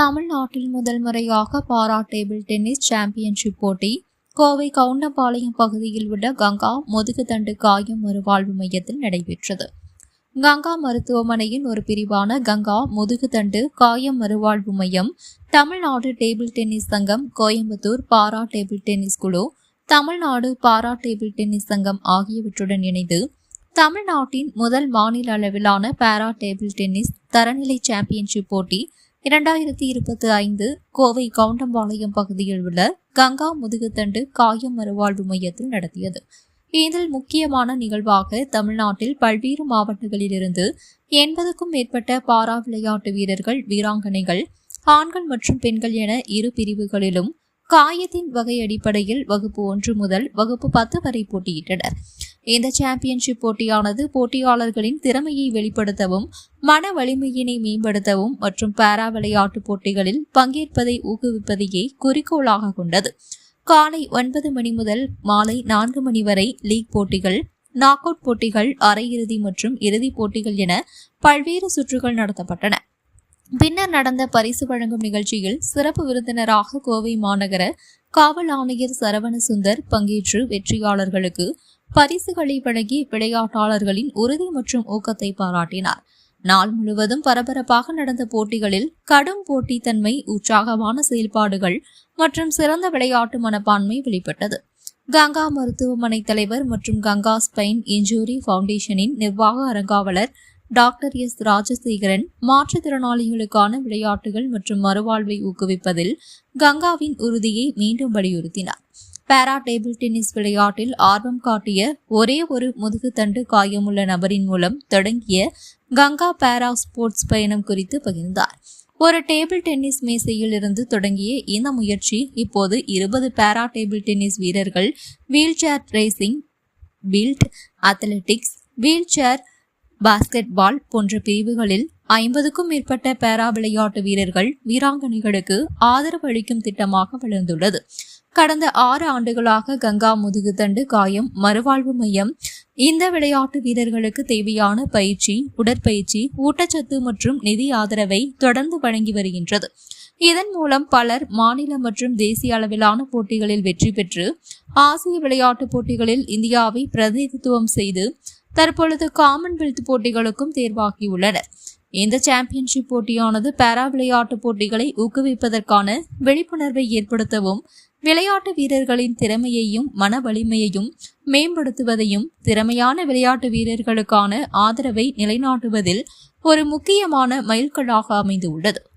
தமிழ்நாட்டில் முதல் முறையாக பாரா டேபிள் டென்னிஸ் சாம்பியன்ஷிப் போட்டி கோவை கவுண்டம்பாளையம் பகுதியில் உள்ள கங்கா முதுகுத்தண்டு காயம் மறுவாழ்வு மையத்தில் நடைபெற்றது. கங்கா மருத்துவமனையின் ஒரு பிரிவான கங்கா முதுகுத்தண்டு காயம் மறுவாழ்வு மையம் தமிழ்நாடு டேபிள் டென்னிஸ் சங்கம் கோயம்புத்தூர் பாரா டேபிள் டென்னிஸ் குழு தமிழ்நாடு பாரா டேபிள் டென்னிஸ் சங்கம் ஆகியவற்றுடன் இணைந்து தமிழ்நாட்டின் முதல் மாநில அளவிலான பாரா டேபிள் டென்னிஸ் தரநிலை சாம்பியன்ஷிப் போட்டி இரண்டாயிரத்தி இருபத்தி ஐந்து கோவை கவுண்டம்பாளையம் பகுதியில் உள்ள கங்கா முதுகுத்தண்டு காயம் மறுவாழ்வு மையத்தில் நடத்தியது. இதில் முக்கியமான நிகழ்வாக தமிழ்நாட்டில் பல்வேறு மாவட்டங்களிலிருந்து எண்பதுக்கும் மேற்பட்ட பாரா விளையாட்டு வீரர்கள் வீராங்கனைகள் ஆண்கள் மற்றும் பெண்கள் என இரு பிரிவுகளிலும் காயத்தின் வகை அடிப்படையில் வகுப்பு ஒன்று முதல் வகுப்பு பத்து வரை போட்டியிட்டனர். இந்த சாம்பியன்ஷிப் போட்டியானது போட்டியாளர்களின் திறமையை வெளிப்படுத்தவும் மன வலிமையினை மேம்படுத்தவும் மற்றும் பாரா விளையாட்டுப் போட்டிகளில் பங்கேற்பதை ஊக்குவிப்பதையே குறிக்கோளாக கொண்டது. காலை ஒன்பது மணி முதல் மாலை நான்கு மணி வரை லீக் போட்டிகள் நாக் அவுட் போட்டிகள் அரையிறுதி மற்றும் இறுதிப் போட்டிகள் என பல்வேறு சுற்றுகள் நடத்தப்பட்டன. பின்னர் நடந்த பரிசு வழங்கும் நிகழ்ச்சியில் சிறப்பு விருந்தினராக கோவை மாநகர காவல் ஆணையர் சரவண சுந்தர் பங்கேற்று வெற்றியாளர்களுக்கு பரிசுகளை வழங்கி விளையாட்டாளர்களின் உறுதி மற்றும் ஊக்கத்தை பாராட்டினார். நாள் முழுவதும் பரபரப்பாக நடந்த போட்டிகளில் கடும் போட்டித்தன்மை உற்சாகமான செயல்பாடுகள் மற்றும் சிறந்த விளையாட்டு மனப்பான்மை வெளிப்பட்டது. கங்கா மருத்துவமனை தலைவர் மற்றும் கங்கா ஸ்பெயின் இன்ஜூரி ஃபவுண்டேஷனின் நிர்வாக அரங்காவலர் டாக்டர் எஸ். ராஜசேகரன் மாற்றுத்திறனாளிகளுக்கான விளையாட்டுகள் மற்றும் மறுவாழ்வை ஊக்குவிப்பதில் கங்காவின் உறுதியை மீண்டும் வலியுறுத்தினார். பாரா டேபிள் டென்னிஸ் விளையாட்டில் ஆர்வம் காட்டிய ஒரே ஒரு முதுகுத்தண்டு காயமுள்ள நபரின் மூலம் தொடங்கிய கங்கா பாரா ஸ்போர்ட்ஸ் பயணம் குறித்து பகிர்ந்தார். ஒரு டேபிள் டென்னிஸ் மேசையில் இருந்து தொடங்கிய இந்த முயற்சி இப்போது இருபது பாரா டேபிள் டென்னிஸ் வீரர்கள் wheelchair racing field athletics wheelchair basketball போன்ற பிரிவுகளில் ஐம்பதுக்கும் மேற்பட்ட பேரா விளையாட்டு வீரர்கள் வீராங்கனைகளுக்கு ஆதரவு அளிக்கும் திட்டமாக வளர்ந்துள்ளது. கடந்த ஆறு ஆண்டுகளாக கங்கா முதுகுத்தண்டு காயம் மறுவாழ்வு மையம் இந்த விளையாட்டு வீரர்களுக்கு தேவையான பயிற்சி உடற்பயிற்சி ஊட்டச்சத்து மற்றும் நிதி ஆதரவை தொடர்ந்து வழங்கி வருகின்றது. இதன் மூலம் பலர் மாநில மற்றும் தேசிய அளவிலான போட்டிகளில் வெற்றி பெற்று ஆசிய விளையாட்டுப் போட்டிகளில் இந்தியாவை பிரதிநிதித்துவம் செய்து தற்பொழுது காமன்வெல்த் போட்டிகளுக்கும் தேர்வாகியுள்ளனர். இந்த சாம்பியன்ஷிப் போட்டியானது பாரா விளையாட்டு போட்டிகளை ஊக்குவிப்பதற்கான விழிப்புணர்வை ஏற்படுத்தவும் விளையாட்டு வீரர்களின் திறமையையும் மன வலிமையையும் மேம்படுத்துவதையும் திறமையான விளையாட்டு வீரர்களுக்கான ஆதரவை நிலைநாட்டுவதில் ஒரு முக்கியமான மைல்கல்லாக அமைந்துள்ளது.